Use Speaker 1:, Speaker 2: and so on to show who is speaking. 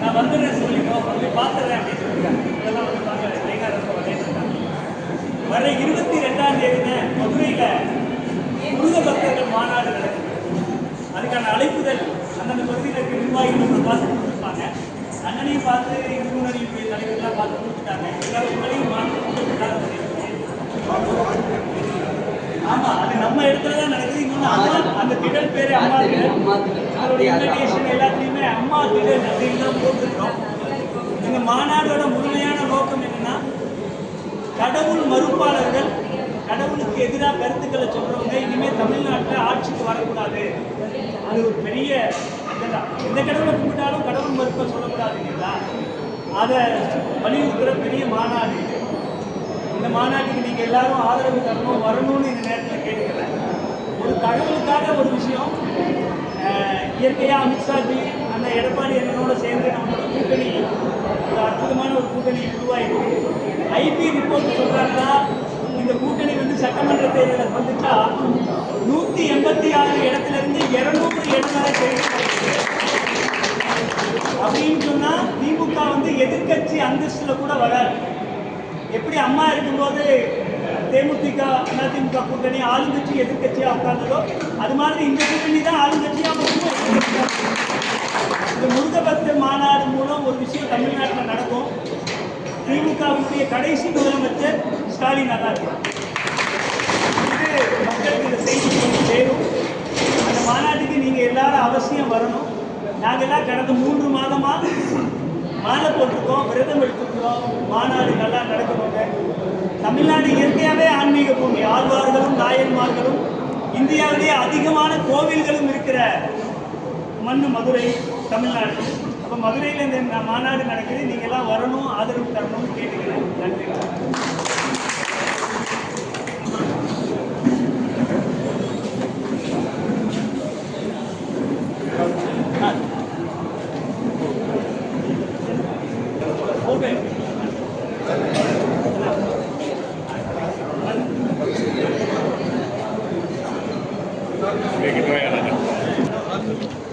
Speaker 1: நான் வந்துடுறேன் சொல்லிட்டோம் அப்படி பார்த்துறேன் அப்படின்னு சொல்லிட்டாங்க இதெல்லாம் வந்து பார்க்க லைனாக ரொம்ப விளையாட்டுருக்காங்க வர இருபத்தி ரெண்டாம் தேதி மதுரையில் முருக பக்தர்கள் மாநாடு நடக்குது. அதுக்கான அழைப்புதல் அந்தந்த பகுதியில் இருக்க நிர்வாகிகள் பார்த்து கொடுத்துருப்பாங்க. அண்ணனையும் பார்த்து இந்து முன்னணியுடைய தலைவர்களாக பார்த்து கொடுத்துட்டாங்க. எல்லாரும் உங்களையும் மாற்றி கொடுத்துருக்காங்க ஆமா அது நம்ம இடத்துல தான் நடக்குது இன்னொன்று அந்த திடல் பேரு அம்மா திடல். அதோட இன்விடேஷன் எல்லாத்துலேயுமே அம்மா திடல் அப்படின்னு தான் போட்டிருக்கோம். இந்த மாநாடோட முழுமையான நோக்கம் என்னன்னா கடவுள் மறுப்பாளர்கள் கடவுளுக்கு எதிராக கருத்துக்களை சொல்றவங்க இனிமே தமிழ்நாட்டில் ஆட்சிக்கு வரக்கூடாது. அது ஒரு பெரிய எந்த கடவுளை கும்பிட்டாலும் கடவுள் மறுப்பை சொல்லக்கூடாதுங்களா அதை வலியுறுத்துகிற பெரிய மாநாடு. இந்த மாநாட்டுக்கு நீங்கள் எல்லாரும் ஆதரவு தரணும் வரணும்னு இந்த நேரத்தில் கேட்டுக்கிறேன். தகவலுக்காக ஒரு விஷயம் இயற்கையாக அமித்ஷாஜி அந்த எடப்பாடி அண்ணனோட சேர்ந்து நம்மளோட கூட்டணி ஒரு அற்புதமான ஒரு கூட்டணி உருவாயிருக்கு. ஐபி ரிப்போர்ட் சொல்கிறாங்கன்னா இந்த கூட்டணி வந்து சட்டமன்ற தேர்தலில் வந்துச்சா நூற்றி எண்பத்தி ஆறு இடத்துலேருந்து இரநூறு இடம் வரை அப்படின்னு சொன்னால் திமுக வந்து எதிர்க்கட்சி அந்தஸ்தில் கூட வராது. எப்படி அம்மா இருக்கும்போது தேமுதிக அதிமுக கூட்டணி ஆளுங்கட்சி எதிர்கட்சியாக உட்கார்ந்ததோ அது மாதிரி இந்த கூட்டணி தான் ஆளுங்கட்சியாக இந்த முருகபக்த மாநாடு மூலம் ஒரு விஷயம் தமிழ்நாட்டில் நடக்கும். திமுகவுடைய கடைசி முதலமைச்சர் ஸ்டாலின் தான் இருக்கும் இது மக்களுக்கு இந்த செய்தி கொண்டு சேரும். அந்த மாநாட்டுக்கு நீங்கள் எல்லாரும் அவசியம் வரணும். நாங்கள்லாம் கடந்த மூன்று மாதமாக மாலை போட்டிருக்கோம் விரதம் எடுத்துருக்கிறோம். மாநாடு நல்லா நடக்கணுங்க. தமிழ்நாடு இயற்கையாகவே ஆன்மீக பூமி. ஆழ்வார்களும் நாயன்மார்களும் இந்தியாவிலேயே அதிகமான கோவில்களும் இருக்கிற மண் மதுரை தமிழ்நாடு. இப்போ மதுரையில் இந்த மாநாடு நடக்குது. நீங்கள் எல்லாம் வரணும் ஆதரவு தரணும்னு கேட்டுக்கிறேன். நன்றி. ஓகே. 没给多少钱。